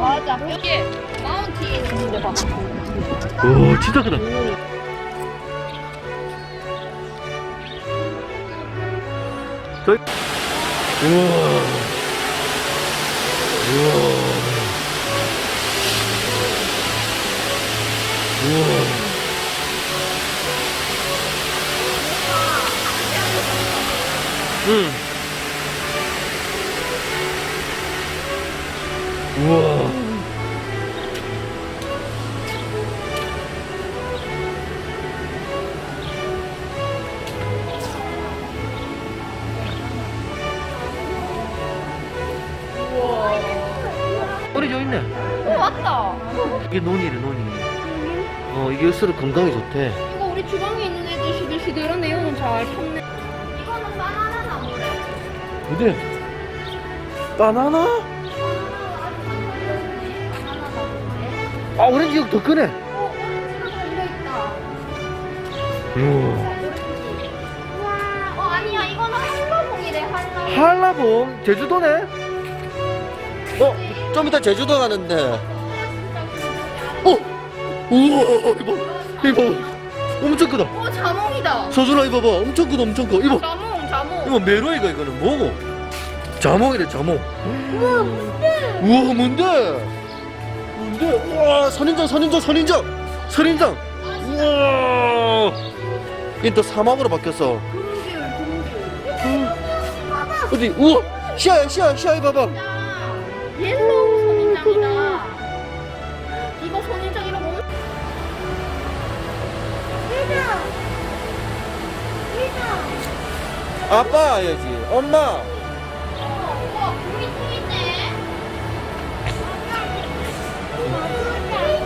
맞아. 여기 마운틴 있는데 봐. 오, 진짜 크다. 저희 우와. 우와. 우와. 응. 우와. 꼬리 져 있네. 어, 맞다. 이게 논이래, 논이. 어, 이게 스스로 건강에 좋대. 이거 우리 주방에 있는 애들 시들시들한 내용은 잘 탔네. 이거는 바나나 나무래. 어디? 바나나? 아, 오렌지 이거 더 크네. 어, 오렌지가 달려있다. 우와. 우와. 어, 아니야. 이거는 한라봉이래, 한라봉. 한라봉, 제주도네? 어, 좀 이따 제주도 가는데. 어? 우와, 이거, 이거. 엄청 크다. 어, 자몽이다. 서준아, 이거 봐. 엄청 크다, 엄청 커. 이거, 자몽, 자몽. 이거 메로이가 이거는 뭐고? 자몽이래, 자몽. 우와, 뭔데? 뭔데? 우와, 선인장, 선인장, 선인장! 선인장! 우와! 이또 사막으로 바뀌었어. 동귤, 동귤. 어디? 우와! 시야야, 시야, 시야, 이거 봐봐. 아빠 해야지. 엄마.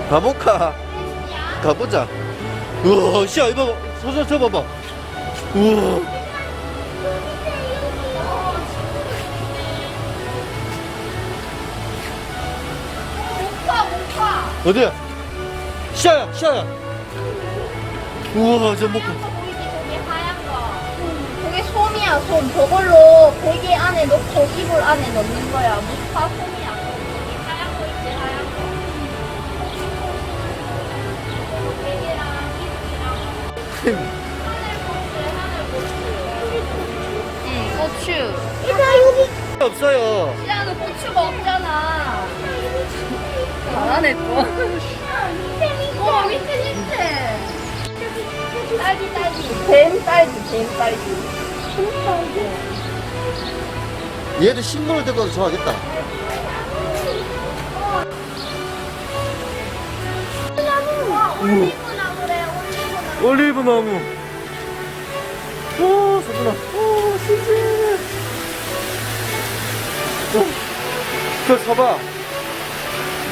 가볼까? 가보자. 우와, 시야, 이거 봐봐. 서서 저 봐봐. 우와. 어디야? 시야야, 시야야. 우와, 저 뭐, 하 솜이야, 솜. 저걸로 베개 안에 넣고 이불 안에 넣는 거야. 솜이야. 여기 하얀 거 있지, 하얀 거. 베개랑 이불이랑 하늘고추, 하늘고추. 응, 고추. 이거 여기. 없어요. 시아는 고추가 없잖아. 잘하네 또. 어 밑에 밑에. 딸기 딸기. 뱀 딸기 뱀 딸기. 얘도 식물을 데리고 와서 좋아하겠다. 올리브 나무. 올리브 나무. 오, 서준아. 오, 신기해. 어, 저 서봐.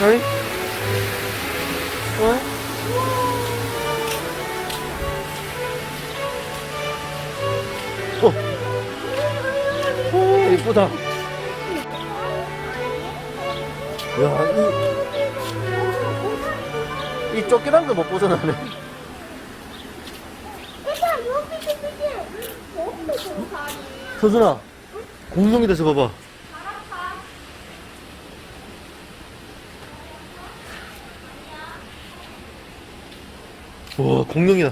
어이? 이쁘다. 야, 이, 이 쫓겨난 거못 벗어나네. 서준아, 공룡이 돼서 봐봐. 와, 공룡이다.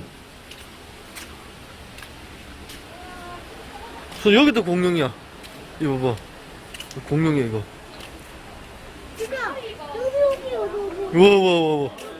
서 여기도 공룡이야. 이거 봐봐. 공룡이야, 이거. 우와, 우와, 우와, 우와.